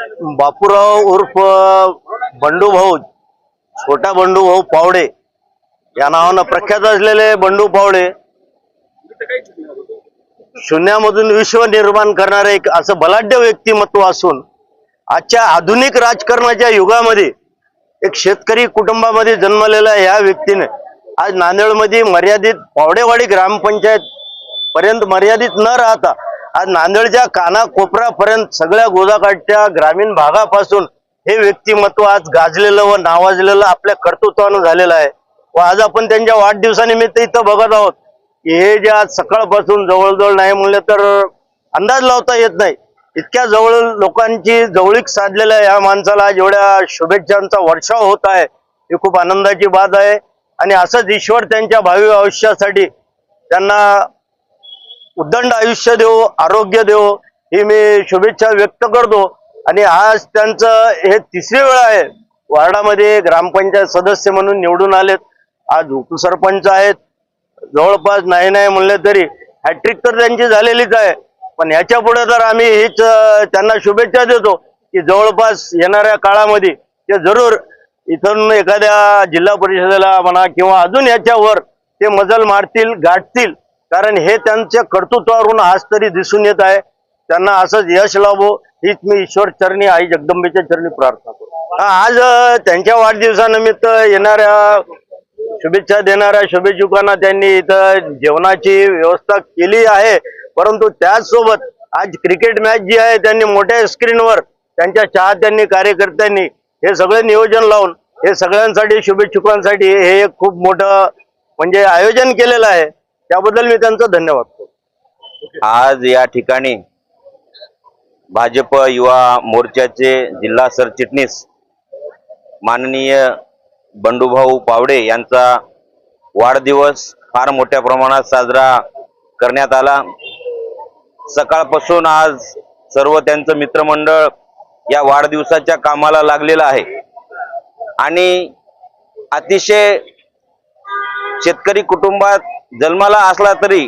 बापूराव उर्फ बंडू भाऊ छोटा बंडू भाऊ पावडे या नावानं प्रख्यात असलेले बंडू पावडे शून्यामधून विश्व निर्माण करणारे एक असं बलाढ्य व्यक्तिमत्व असून आजच्या आधुनिक राजकारणाच्या युगामध्ये एक शेतकरी कुटुंबामध्ये जन्मलेल्या या व्यक्तीने आज नांदेडमध्ये मर्यादित पावडेवाडी ग्रामपंचायत पर्यंत मर्यादित न राहता आज नांदेडच्या कानाकोपऱ्यापर्यंत सगळ्या गोदाकाठच्या ग्रामीण भागापासून हे व्यक्तिमत्व आज गाजलेलं व नावाजलेलं आपल्या कर्तृत्वानं झालेलं आहे. व आज आपण त्यांच्या वाढदिवसानिमित्त इथं बघत आहोत की हे जे आज सकाळपासून जवळजवळ नाही म्हणलं तर अंदाज लावता येत नाही. इतक्या जवळ लोकांची जवळीक साधलेल्या या माणसाला आज एवढ्या शुभेच्छांचा वर्षाव होत आहे. ही खूप आनंदाची बात आहे. आणि असंच ईश्वर त्यांच्या भावी आयुष्यासाठी त्यांना उदंड आयुष्य देव आरोग्य देव ही मी शुभेच्छा व्यक्त करतो. आणि आज त्यांचं हे तिसरी वेळ आहे. वार्डामध्ये ग्रामपंचायत सदस्य म्हणून निवडून आलेत. आज उपसरपंच आहेत. जवळपास नाही नाही म्हणले तरी हॅट्रिक तर त्यांची झालेलीच आहे. पण ह्याच्या पुढे तर आम्ही हीच त्यांना शुभेच्छा देतो की जवळपास येणाऱ्या काळामध्ये ते जरूर इथून एखाद्या जिल्हा परिषदेला म्हणा किंवा अजून याच्यावर ते मजल मारतील गाठतील. कारण हे त्यांच्या कर्तृत्वावरून आज तरी दिसून येत आहे. त्यांना असंच यश लाभो हीच मी ईश्वर चरणी आई जगदंबेच्या चरणी प्रार्थना करतो. आज त्यांच्या वाढदिवसानिमित्त येणाऱ्या शुभेच्छा देणाऱ्या शुभेच्छुकांना त्यांनी इथं जेवणाची व्यवस्था केली आहे. परंतु त्याचसोबत आज क्रिकेट मॅच जी आहे त्यांनी मोठ्या स्क्रीनवर त्यांच्या चाहत्यांनी कार्यकर्त्यांनी हे सगळं नियोजन लावून हे सगळ्यांसाठी शुभेच्छुकांसाठी हे एक खूप मोठं म्हणजे आयोजन केलेलं आहे. त्याबद्दल मी त्यांचा धन्यवाद करतो. आज या ठिकाणी भाजप युवा मोर्चाचे जिल्हा सरचिटणीस माननीय बंडूभाऊ पावडे यांचा वाढदिवस फार मोठ्या प्रमाणात साजरा करण्यात आला. सकाळपासून आज सर्व त्यांचं मित्रमंडळ या वाढदिवसाच्या कामाला लागलेलं आहे. आणि अतिशय शेतकरी कुटुंबात जन्माला असला तरी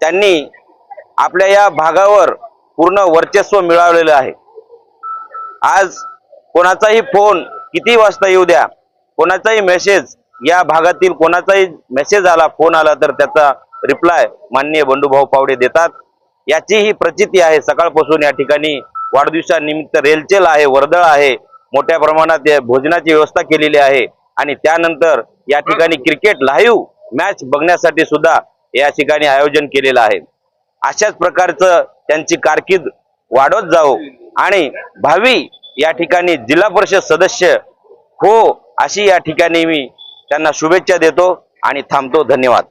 त्यांनी आपल्या या भागावर पूर्ण वर्चस्व मिळवलेलं आहे. आज कोणाचाही फोन किती वाजता येऊ द्या कोणाचाही मेसेज या भागातील कोणाचाही मेसेज आला फोन आला तर त्याचा रिप्लाय माननीय बंडूभाऊ पावडे देतात. याची ही प्रचिती आहे सकाळपासून या ठिकाणी वाढदिवसानिमित्त रेलचेल आहे वर्दळ आहे मोठ्या प्रमाणात या भोजनाची व्यवस्था केलेली आहे. आणि त्यानंतर या ठिकाणी क्रिकेट लाईव्ह मॅच बघण्यासाठी सुद्धा या ठिकाणी आयोजन केलेलं आहे. अशाच प्रकारचं त्यांची कारकीर्द वाढवत जावो आणि भावी या ठिकाणी जिल्हा परिषद सदस्य हो अशी या ठिकाणी मी त्यांना शुभेच्छा देतो आणि थांबतो. धन्यवाद.